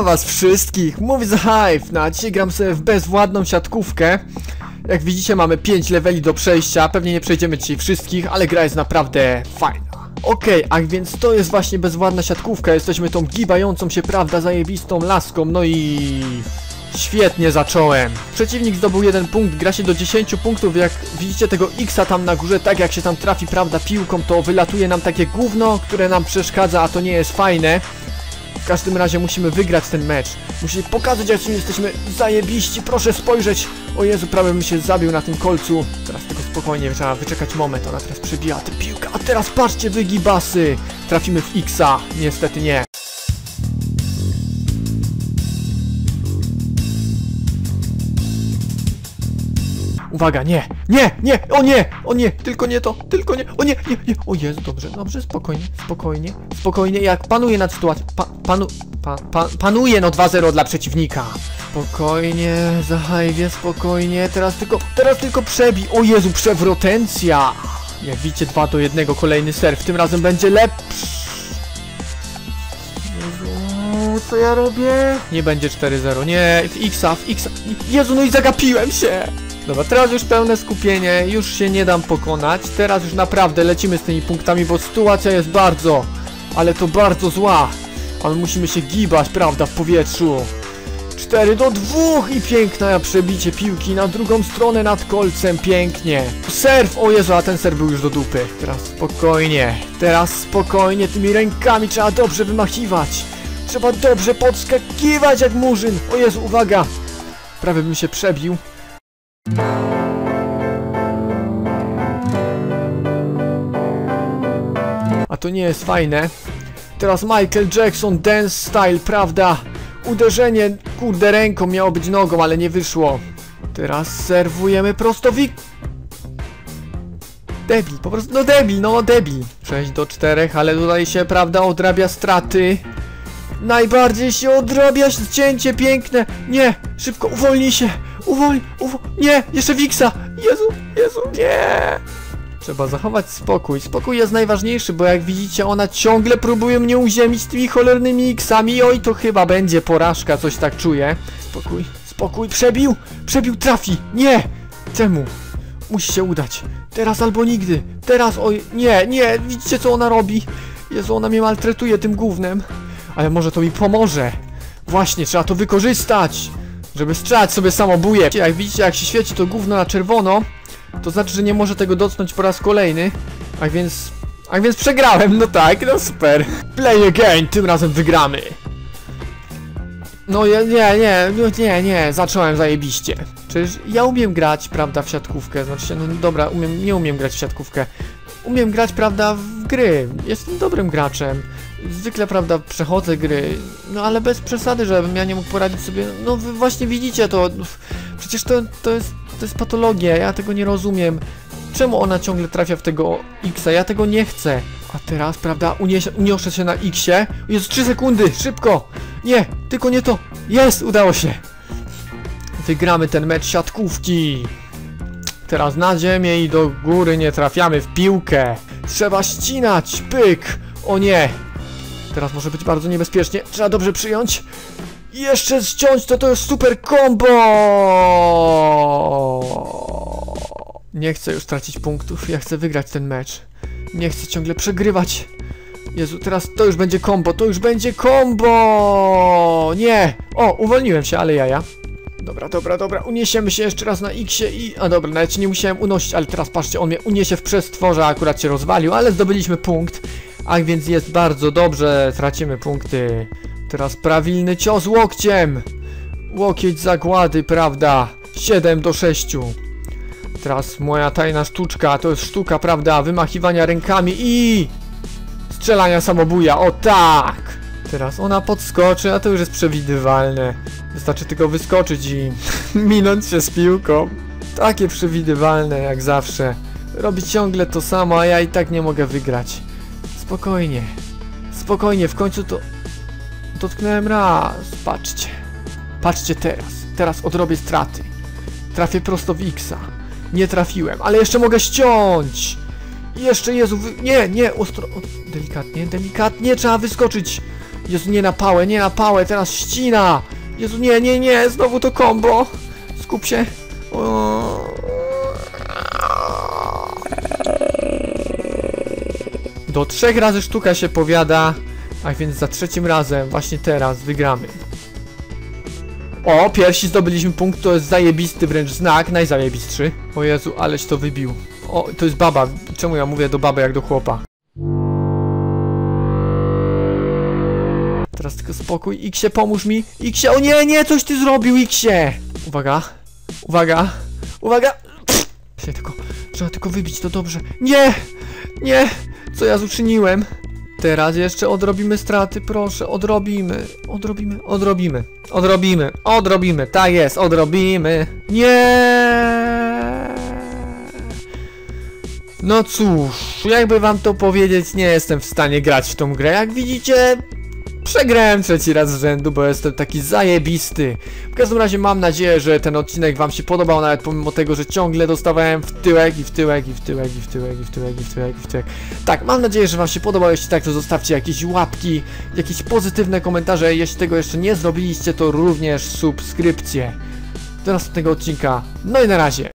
Witam was wszystkich, mówi The Hive, na dzisiaj gram sobie w bezwładną siatkówkę. Jak widzicie mamy 5 leveli do przejścia, pewnie nie przejdziemy dzisiaj wszystkich, ale gra jest naprawdę fajna. Okej, a więc to jest właśnie bezwładna siatkówka, jesteśmy tą gibającą się, prawda, zajebistą laską, no i... Świetnie zacząłem. Przeciwnik zdobył jeden punkt, gra się do 10 punktów, jak widzicie tego X-a tam na górze, tak jak się tam trafi, prawda, piłką, to wylatuje nam takie gówno, które nam przeszkadza, a to nie jest fajne. Każdym razie musimy wygrać ten mecz. Musimy pokazać, jak jesteśmy zajebiści. Proszę spojrzeć. O Jezu, prawie bym się zabił na tym kolcu. Teraz tylko spokojnie, trzeba wyczekać moment. Ona teraz przebija tę piłkę. A teraz patrzcie, wygibasy. Trafimy w X-a. Niestety nie. Uwaga, nie, nie, nie, o nie, o nie, tylko nie to, tylko nie, o nie, nie, nie, o Jezu, dobrze, dobrze, spokojnie, spokojnie, spokojnie, jak panuję nad sytuacją, pa, panu, pa, pa, panuje no 2-0 dla przeciwnika. Spokojnie, zahajwie, spokojnie, teraz tylko, teraz tylko przebij, o Jezu, przewrotencja. Jak widzicie, 2 do 1, kolejny serw, tym razem będzie lepszy. Jezu, co ja robię? Nie będzie 4-0, nie, w X-a, w X-a, Jezu, no i zagapiłem się. Dobra, teraz już pełne skupienie, już się nie dam pokonać. Teraz już naprawdę lecimy z tymi punktami, bo sytuacja jest bardzo, ale to bardzo zła. Ale musimy się gibać, prawda, w powietrzu. 4 do 2 i piękne przebicie piłki na drugą stronę nad kolcem, pięknie. Serw, o Jezu, a ten serw był już do dupy. Teraz spokojnie, teraz spokojnie, tymi rękami trzeba dobrze wymachiwać. Trzeba dobrze podskakiwać jak murzyn. O Jezu, uwaga. Prawie bym się przebił. To nie jest fajne. Teraz Michael Jackson Dance Style, prawda? Uderzenie, kurde, ręką miało być nogą, ale nie wyszło. Teraz serwujemy prostowik. Debil, po prostu, no debil, no debil. 6 do 4, ale tutaj się, prawda, odrabia straty. Najbardziej się odrabia cięcie piękne. Nie, szybko, uwolnij się. Uwolnij, uwolnij. Nie, jeszcze Wiksa. Jezu, Jezu, nie. Trzeba zachować spokój. Spokój jest najważniejszy, bo jak widzicie, ona ciągle próbuje mnie uziemić tymi cholernymi X-ami. Oj, to chyba będzie porażka, coś tak czuję. Spokój, spokój, przebił, przebił, trafi. Nie, czemu? Musi się udać. Teraz albo nigdy. Teraz, oj, nie, nie, widzicie co ona robi? Jezu, ona mnie maltretuje tym gównem. Ale może to mi pomoże. Właśnie, trzeba to wykorzystać. Żeby strzelać sobie samobuje. Jak widzicie, jak się świeci to gówno na czerwono, to znaczy, że nie może tego dotknąć po raz kolejny. A więc... A więc przegrałem, no tak, no super. Play again, tym razem wygramy. No nie, nie, nie, no nie, nie, zacząłem zajebiście. Przecież ja umiem grać, prawda, w siatkówkę, znaczy no dobra, umiem, nie umiem grać w siatkówkę. Umiem grać, prawda, w gry. Jestem dobrym graczem. Zwykle, prawda, przechodzę gry, no ale bez przesady, żebym ja nie mógł poradzić sobie. No wy właśnie widzicie to. Przecież to, to jest to jest patologia, ja tego nie rozumiem. Czemu ona ciągle trafia w tego X-a? Ja tego nie chcę. A teraz, prawda, unieś, unioszę się na X-ie. Jest 3 sekundy, szybko! Nie, tylko nie to. Jest, udało się. Wygramy ten mecz siatkówki. Teraz na ziemię i do góry nie trafiamy w piłkę. Trzeba ścinać, pyk. O nie. Teraz może być bardzo niebezpiecznie. Trzeba dobrze przyjąć. Jeszcze ściąć to to jest super combo! Nie chcę już tracić punktów, ja chcę wygrać ten mecz. Nie chcę ciągle przegrywać. Jezu, teraz to już będzie combo, to już będzie combo! Nie! O, uwolniłem się, ale jaja. Dobra, dobra, dobra, uniesiemy się jeszcze raz na X-ie i... A dobra, nawet nie musiałem unosić, ale teraz patrzcie, on mnie uniesie w przestworze, akurat się rozwalił, ale zdobyliśmy punkt. A więc jest bardzo dobrze, tracimy punkty. Teraz prawilny cios łokciem. Łokieć zagłady, prawda? 7 do 6. Teraz moja tajna sztuczka, to jest sztuka, prawda? Wymachiwania rękami i... Strzelania samobuja, o tak! Teraz ona podskoczy, a to już jest przewidywalne. Wystarczy tylko wyskoczyć i minąć się z piłką. Takie przewidywalne jak zawsze. Robi ciągle to samo, a ja i tak nie mogę wygrać. Spokojnie. Spokojnie, w końcu to... Dotknąłem raz. Patrzcie. Patrzcie teraz. Teraz odrobię straty. Trafię prosto w X-a. Nie trafiłem, ale jeszcze mogę ściąć. Jeszcze, Jezu, wy... nie, nie, ostro... Delikatnie, delikatnie, trzeba wyskoczyć. Jezu, nie na pałę, nie na pałę, teraz ścina! Jezu, nie, nie, nie, znowu to combo! Skup się. O... Do trzech razy sztuka się powiada, a więc za trzecim razem, właśnie teraz, wygramy. O, pierwsi zdobyliśmy punkt, to jest zajebisty wręcz znak, najzajebistszy. O Jezu, aleś to wybił. O, to jest baba. Czemu ja mówię do baby jak do chłopa? Teraz tylko spokój. Iksie, pomóż mi. Iksie, o nie, nie, coś ty zrobił, Iksie. Uwaga, uwaga, uwaga. Pff, się tylko, trzeba tylko wybić to dobrze. Nie, nie, co ja uczyniłem? Teraz jeszcze odrobimy straty, proszę, odrobimy, odrobimy, odrobimy, odrobimy, odrobimy, tak jest, odrobimy. Nie. No cóż, jakby wam to powiedzieć, nie jestem w stanie grać w tą grę. Jak widzicie, przegrałem trzeci raz z rzędu, bo jestem taki zajebisty. W każdym razie mam nadzieję, że ten odcinek wam się podobał, nawet pomimo tego, że ciągle dostawałem w tyłek i w tyłek i w tyłek i w tyłek i w tyłek i w tyłek i w tyłek. Tak, mam nadzieję, że wam się podobał. Jeśli tak, to zostawcie jakieś łapki, jakieś pozytywne komentarze. Jeśli tego jeszcze nie zrobiliście, to również subskrypcje. Do następnego odcinka. No i na razie.